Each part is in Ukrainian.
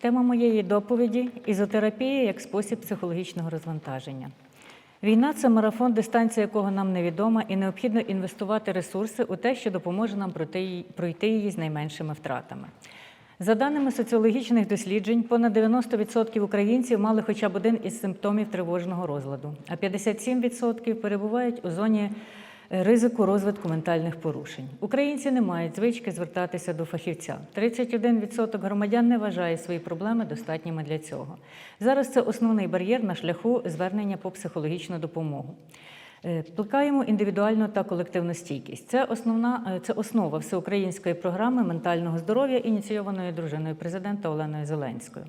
Тема моєї доповіді ізотерапія як спосіб психологічного розвантаження. Війна це марафон, дистанція якого нам невідома, і необхідно інвестувати ресурси у те, що допоможе нам пройти її- з найменшими втратами. За даними соціологічних досліджень, понад 90% українців мали хоча б один із симптомів тривожного розладу, а 57% перебувають у зоні ризику розвитку ментальних порушень. Українці не мають звички звертатися до фахівця. 31% громадян не вважає свої проблеми достатніми для цього. Зараз це основний бар'єр на шляху звернення по психологічну допомогу. Е, Плекаємо індивідуальну та колективну стійкість. Це основна е, це основа всеукраїнської програми ментального здоров'я, ініційованої дружиною президента Оленою Зеленською.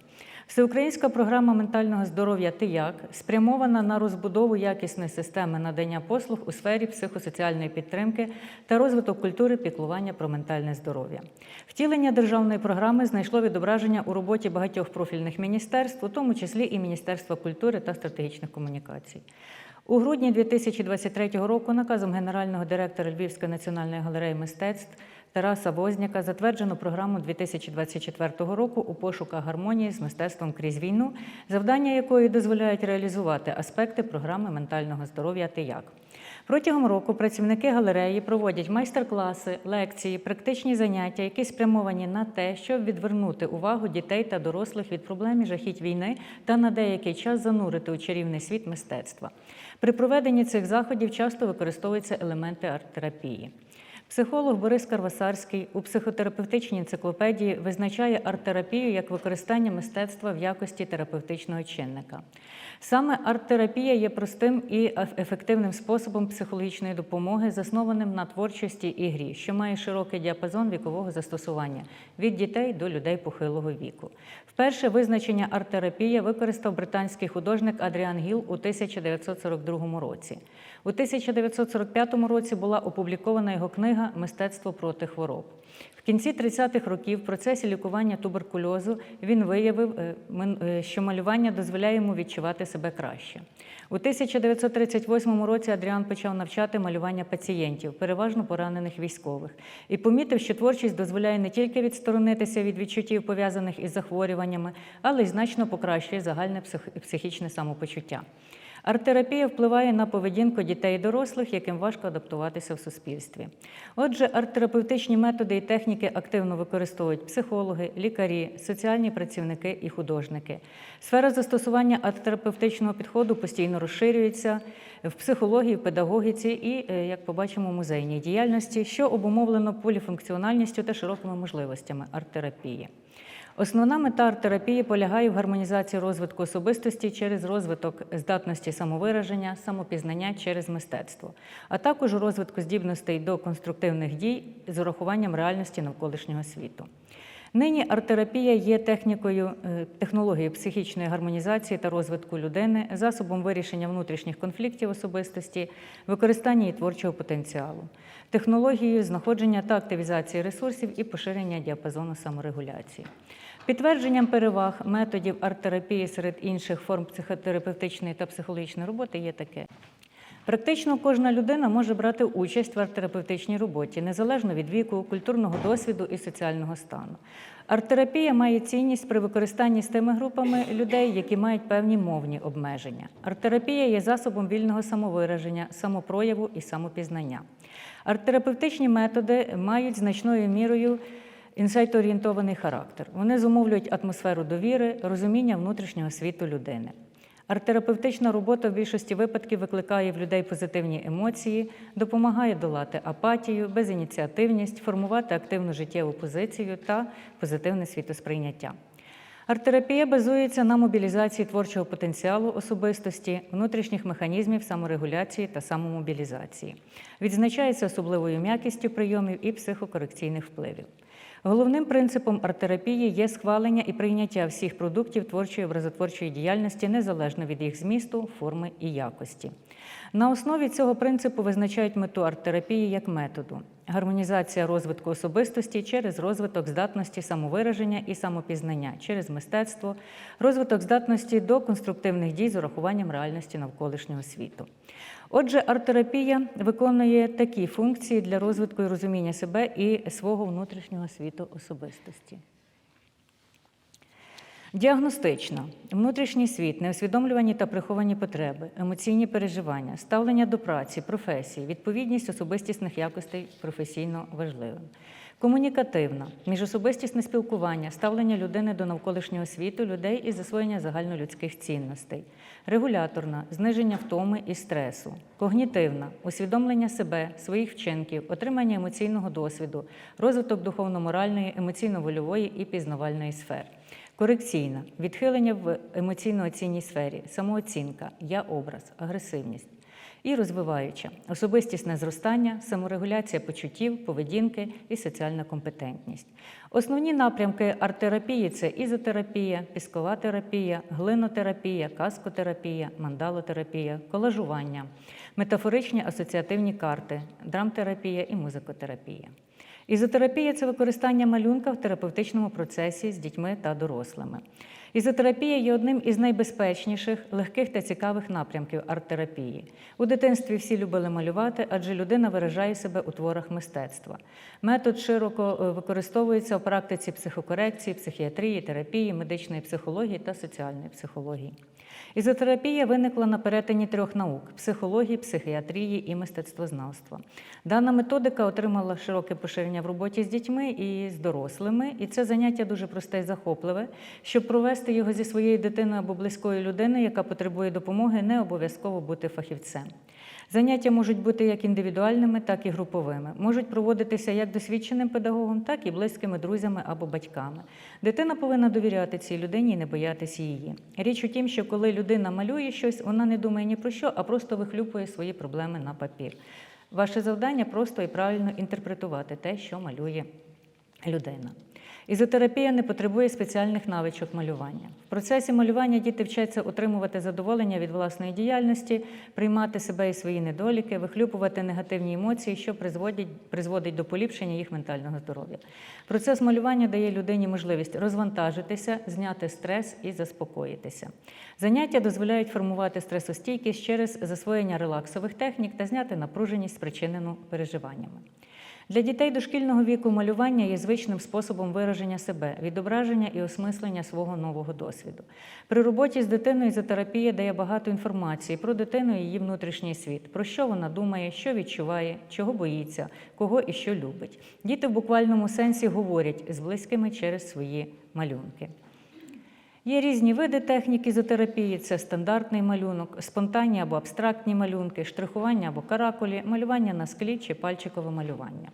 Всеукраїнська програма ментального здоров'я «Ти як» спрямована на розбудову якісної системи надання послуг у сфері психосоціальної підтримки та розвиток культури піклування про ментальне здоров'я. Втілення державної програми знайшло відображення у роботі багатьох профільних міністерств, у тому числі і Міністерства культури та стратегічних комунікацій. У грудні 2023 року наказом генерального директора Львівської національної галереї мистецтв Тараса Возняка затверджено програму 2024 року у пошуках гармонії з мистецтвом крізь війну, завдання якої дозволяють реалізувати аспекти програми ментального здоров'я «Ти як». Протягом року працівники галереї проводять майстер-класи, лекції, практичні заняття, які спрямовані на те, щоб відвернути увагу дітей та дорослих від проблем і жахіть війни та на деякий час занурити у чарівний світ мистецтва. При проведенні цих заходів часто використовуються елементи арт-терапії. Психолог Борис Карвасарський у психотерапевтичній енциклопедії визначає арт-терапію як використання мистецтва в якості терапевтичного чинника. Саме арт-терапія є простим і ефективним способом психологічної допомоги, заснованим на творчості і грі, що має широкий діапазон вікового застосування від дітей до людей похилого віку. Вперше визначення арт-терапія використав британський художник Адріан Гіл у 1942 році. У 1945 році була опублікована його книга Мистецтво проти хвороб. Кінці 30-х років в процесі лікування туберкульозу він виявив, е, е, що малювання дозволяє йому відчувати себе краще. У 1938 році Адріан почав навчати малювання пацієнтів, переважно поранених військових, і помітив, що творчість дозволяє не тільки відсторонитися від відчуттів, пов'язаних із захворюваннями, але й значно покращує загальне псих- психічне самопочуття. Арт-терапія впливає на поведінку дітей і дорослих, яким важко адаптуватися в суспільстві. Отже, арт-терапевтичні методи і техніки активно використовують психологи, лікарі, соціальні працівники і художники. Сфера застосування арт-терапевтичного підходу постійно розширюється в психології, педагогіці і, е, як побачимо, музейній діяльності, що обумовлено поліфункціональністю та широкими можливостями арт-терапії. Основна мета арт-терапії полягає в гармонізації розвитку особистості через розвиток здатності самовираження, самопізнання через мистецтво, а також у розвитку здібностей до конструктивних дій з урахуванням реальності навколишнього світу. Нині арт-терапія є технікою е, технологією психічної гармонізації та розвитку людини, засобом вирішення внутрішніх конфліктів особистості, використання і творчого потенціалу, технологією знаходження та активізації ресурсів і поширення діапазону саморегуляції. Підтвердженням переваг методів арт-терапії серед інших форм психотерапевтичної та психологічної роботи є таке. Практично кожна людина може брати участь в арт-терапевтичній роботі, незалежно від віку, культурного досвіду і соціального стану. Арт-терапія має цінність при використанні з тими групами людей, які мають певні мовні обмеження. Арт-терапія є засобом вільного самовираження, самопрояву і самопізнання. Арт-терапевтичні методи мають значною мірою інсайт-орієнтований характер. Вони зумовлюють атмосферу довіри, розуміння внутрішнього світу людини. Арт-терапевтична робота в більшості випадків викликає в людей позитивні емоції, допомагає долати апатію, безініціативність, формувати активну життєву позицію та позитивне світосприйняття. Арт-терапія базується на мобілізації творчого потенціалу особистості, внутрішніх механізмів саморегуляції та самомобілізації. Відзначається особливою м'якістю прийомів і психокорекційних впливів. Головним принципом арт-терапії є схвалення і прийняття всіх продуктів творчої образотворчої діяльності незалежно від їх змісту, форми і якості. На основі цього принципу визначають мету арт-терапії як методу гармонізація розвитку особистості через розвиток здатності самовираження і самопізнання через мистецтво, розвиток здатності до конструктивних дій з урахуванням реальності навколишнього світу. Отже, арт-терапія виконує такі функції для розвитку і розуміння себе і свого внутрішнього світу особистості. Діагностично, внутрішній світ, неусвідомлювані та приховані потреби, емоційні переживання, ставлення до праці, професії, відповідність особистісних якостей професійно важливим. Комунікативна, міжособистісне спілкування, ставлення людини до навколишнього світу, людей і засвоєння загальнолюдських цінностей. Регуляторна зниження втоми і стресу. Когнітивна усвідомлення себе, своїх вчинків, отримання емоційного досвіду, розвиток духовно-моральної, емоційно-вольової і пізнавальної сфер. Корекційна відхилення в емоційно-оцінній сфері, самооцінка, я-образ, агресивність. І розвиваюча особистісне зростання, саморегуляція почуттів, поведінки і соціальна компетентність. Основні напрямки арт-терапії це ізотерапія, піскова терапія, глинотерапія, каскотерапія, мандалотерапія, колажування, метафоричні асоціативні карти, драмтерапія і музикотерапія. Ізотерапія це використання малюнка в терапевтичному процесі з дітьми та дорослими. Ізотерапія є одним із найбезпечніших, легких та цікавих напрямків арт-терапії. У дитинстві всі любили малювати, адже людина виражає себе у творах мистецтва. Метод широко е, використовується в практиці психокорекції, психіатрії, терапії, медичної психології та соціальної психології. Ізотерапія виникла на перетині трьох наук психології, психіатрії і мистецтвознавства. Дана методика отримала широке поширення в роботі з дітьми і з дорослими, і це заняття дуже просте і захопливе. Щоб провести його зі своєю дитиною або близькою людиною, яка потребує допомоги, не обов'язково бути фахівцем. Заняття можуть бути як індивідуальними, так і груповими. Можуть проводитися як досвідченим педагогом, так і близькими друзями або батьками. Дитина повинна довіряти цій людині і не боятися її. Річ у тім, що коли людина малює щось, вона не думає ні про що, а просто вихлюпує свої проблеми на папір. Ваше завдання просто і правильно інтерпретувати те, що малює людина. Ізотерапія не потребує спеціальних навичок малювання. В процесі малювання діти вчаться отримувати задоволення від власної діяльності, приймати себе і свої недоліки, вихлюпувати негативні емоції, що призводять, призводить до поліпшення їх ментального здоров'я. Процес малювання дає людині можливість розвантажитися, зняти стрес і заспокоїтися. Заняття дозволяють формувати стресостійкість через засвоєння релаксових технік та зняти напруженість, спричинену переживаннями. Для дітей дошкільного віку малювання є звичним способом вираження себе, відображення і осмислення свого нового досвіду. При роботі з дитиною ізотерапія дає багато інформації про дитину і її внутрішній світ, про що вона думає, що відчуває, чого боїться, кого і що любить. Діти в буквальному сенсі говорять з близькими через свої малюнки. Є різні види техніки ізотерапії: це стандартний малюнок, спонтанні або абстрактні малюнки, штрихування або каракулі, малювання на склі чи пальчикове малювання.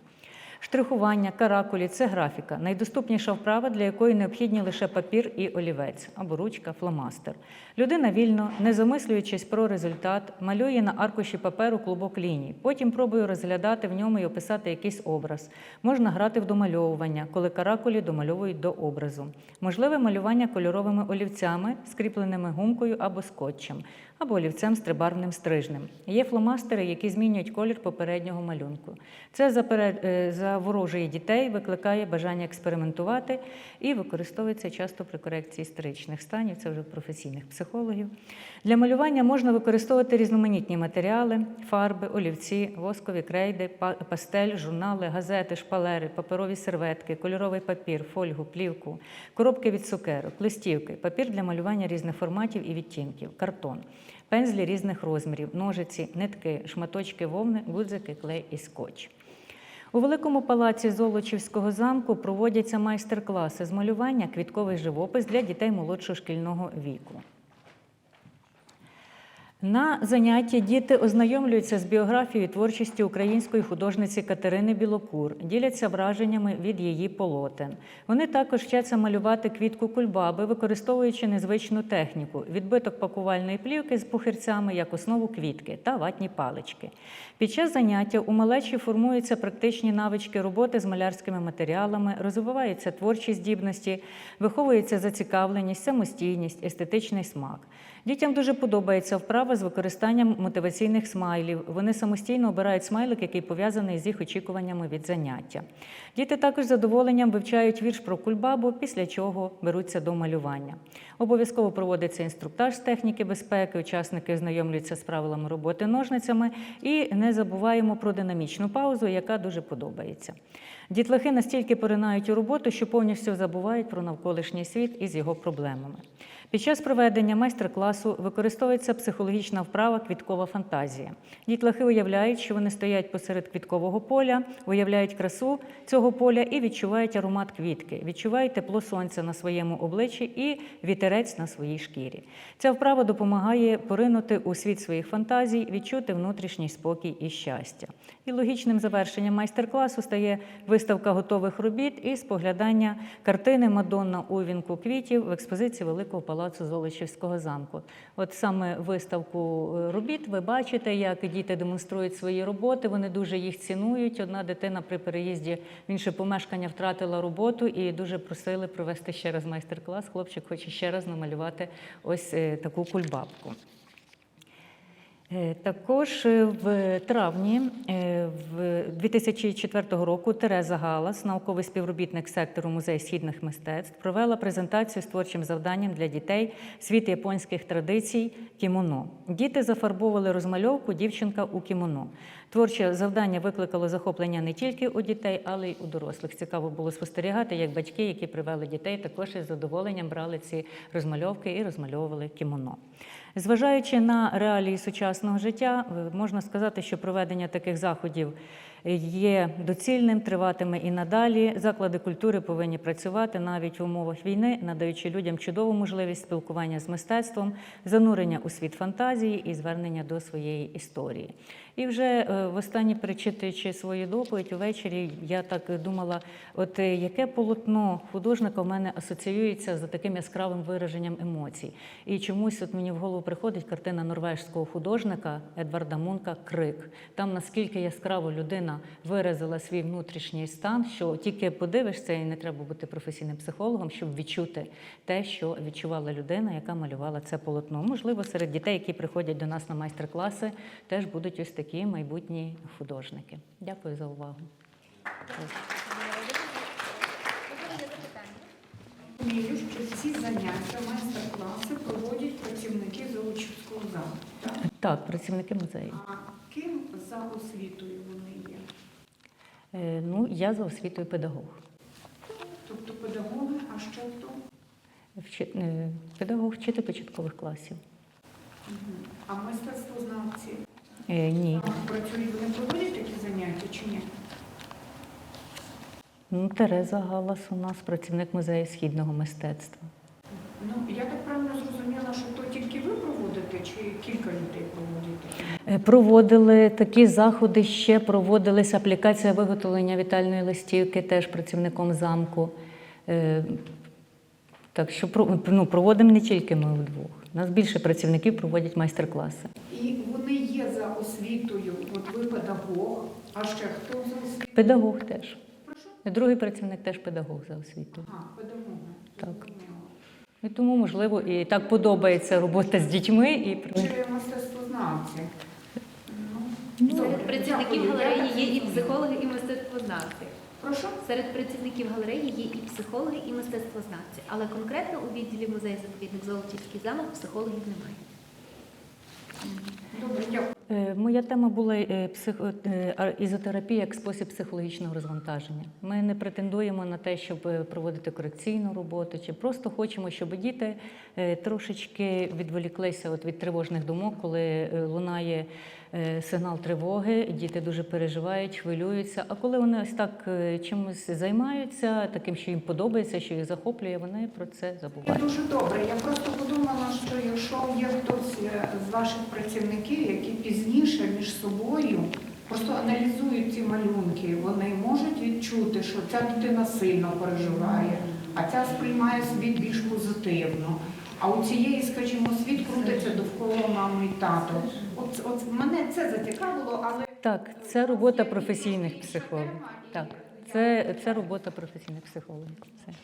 Штрихування, каракулі це графіка, найдоступніша вправа, для якої необхідні лише папір і олівець або ручка, фломастер. Людина вільно, не замислюючись про результат, малює на аркуші паперу клубок ліній. Потім пробує розглядати в ньому і описати якийсь образ. Можна грати в домальовування, коли каракулі домальовують до образу. Можливе малювання кольоровими олівцями, скріпленими гумкою або скотчем, або олівцем з трибарвним стрижнем. Є фломастери, які змінюють колір попереднього малюнку. Це е, заворожує дітей, викликає бажання експериментувати і використовується часто при корекції історичних станів, це вже професійних психологів. Для малювання можна використовувати різноманітні матеріали, фарби, олівці, воскові крейди, пастель, журнали, газети, шпалери, паперові серветки, кольоровий папір, фольгу, плівку, коробки від цукерок, листівки, папір для малювання різних форматів і відтінків, картон, пензлі різних розмірів, ножиці, нитки, шматочки вовни, гудзики, клей і скотч. У Великому палаці Золочівського замку проводяться майстер-класи з малювання квітковий живопис для дітей молодшого шкільного віку. На заняття діти ознайомлюються з біографією і творчістю української художниці Катерини Білокур, діляться враженнями від її полотен. Вони також вчаться малювати квітку кульбаби, використовуючи незвичну техніку відбиток пакувальної плівки з пухирцями як основу квітки та ватні палички. Під час заняття у малечі формуються практичні навички роботи з малярськими матеріалами, розвиваються творчі здібності, виховується зацікавленість, самостійність, естетичний смак. Дітям дуже подобається вправа вправа з використанням мотиваційних смайлів. Вони самостійно обирають смайлик, який пов'язаний з їх очікуваннями від заняття. Діти також з задоволенням вивчають вірш про кульбабу, після чого беруться до малювання. Обов'язково проводиться інструктаж з техніки безпеки, учасники знайомлюються з правилами роботи ножницями і не забуваємо про динамічну паузу, яка дуже подобається. Дітлахи настільки поринають у роботу, що повністю забувають про навколишній світ із його проблемами. Під час проведення майстер-класу використовується психологічна вправа квіткова фантазія. Дітлахи уявляють, що вони стоять посеред квіткового поля, уявляють красу цього поля і відчувають аромат квітки, відчувають тепло сонця на своєму обличчі і вітерець на своїй шкірі. Ця вправа допомагає поринути у світ своїх фантазій, відчути внутрішній спокій і щастя. І логічним завершенням майстер-класу стає виставка готових робіт і споглядання картини Мадонна у вінку квітів в експозиції Великого палацу Золочівського замку. От саме виставку е, робіт ви бачите, як діти демонструють свої роботи. Вони дуже їх цінують. Одна дитина при переїзді в інше помешкання втратила роботу і дуже просили провести ще раз майстер-клас. Хлопчик хоче ще раз намалювати ось е, таку кульбабку. Е, Також е, в травні е, в 2004 року Тереза Галас, науковий співробітник сектору музею східних мистецтв, провела презентацію з творчим завданням для дітей світ японських традицій кімоно. Діти зафарбовували розмальовку дівчинка у кімоно. Творче завдання викликало захоплення не тільки у дітей, але й у дорослих. Цікаво було спостерігати, як батьки, які привели дітей, також із задоволенням брали ці розмальовки і розмальовували кімоно. Зважаючи на реалії сучасного життя, можна сказати, що проведення таких заходів є доцільним, триватиме і надалі. Заклади культури повинні працювати навіть в умовах війни, надаючи людям чудову можливість спілкування з мистецтвом, занурення у світ фантазії і звернення до своєї історії. І вже е, востаннє перечитуючи свою доповідь увечері, я так думала, от е, яке полотно художника в мене асоціюється з таким яскравим вираженням емоцій. І чомусь от мені в голову приходить картина норвежського художника Едварда Мунка Крик. Там наскільки яскраво людина виразила свій внутрішній стан, що тільки подивишся, і не треба бути професійним психологом, щоб відчути те, що відчувала людина, яка малювала це полотно. Можливо, серед дітей, які приходять до нас на майстер-класи, теж будуть ось такі майбутні художники. Дякую за увагу. Розумію, що всі заняття, майстер-класи проводять працівники Золочівського замку. Так? Працівники музею. А ким за освітою Ну, я за освітою педагог. Тобто педагоги, а ще хто? Вчи- е, Педагог вчитель початкових класів. А мистецтвознавці Е, Ні. там працюють, вони проводять такі заняття чи ні? Ну, Тереза Галас у нас працівник музею східного мистецтва. Ну, я так правильно зрозуміла, що то тільки ви проводите, чи кілька людей проводять? Е, Проводили такі заходи, ще проводилася аплікація виготовлення вітальної листівки, теж працівником замку. Е, Так що ну, проводимо не тільки ми вдвох. У нас більше працівників проводять майстер-класи. І вони є за освітою, от ви педагог, а ще хто за освітою? Педагог теж. Прошу? Другий працівник теж педагог за освітою. Ага, педагоги. Так. І тому, можливо, і так подобається робота з дітьми. І... Чи мистецтвознавці? Ну, Серед працівників галереї є і психологи, і мистецтвознавці. Прошу? Серед працівників галереї є і психологи, і мистецтвознавці. Але конкретно у відділі музею заповідник Золотівський замок психологів немає. Е, Моя тема була е, психо- е, ізотерапія як спосіб психологічного розвантаження. Ми не претендуємо на те, щоб проводити корекційну роботу, чи просто хочемо, щоб діти трошечки відволіклися від тривожних думок, коли лунає сигнал тривоги, діти дуже переживають, хвилюються. А коли вони ось так чимось займаються, таким, що їм подобається, що їх захоплює, вони про це Це дуже добре. Я просто подумала, що якщо є хтось е, з ваших працівників, які пізніше між собою просто аналізують ці малюнки, вони можуть відчути, що ця дитина сильно переживає, а ця сприймає світ більш позитивно. А у цієї, скажімо, світ крутиться довкола мами і тато. От, от мене це зацікавило, але Так, це робота професійних психологів. Так, це, це робота професійних психологів.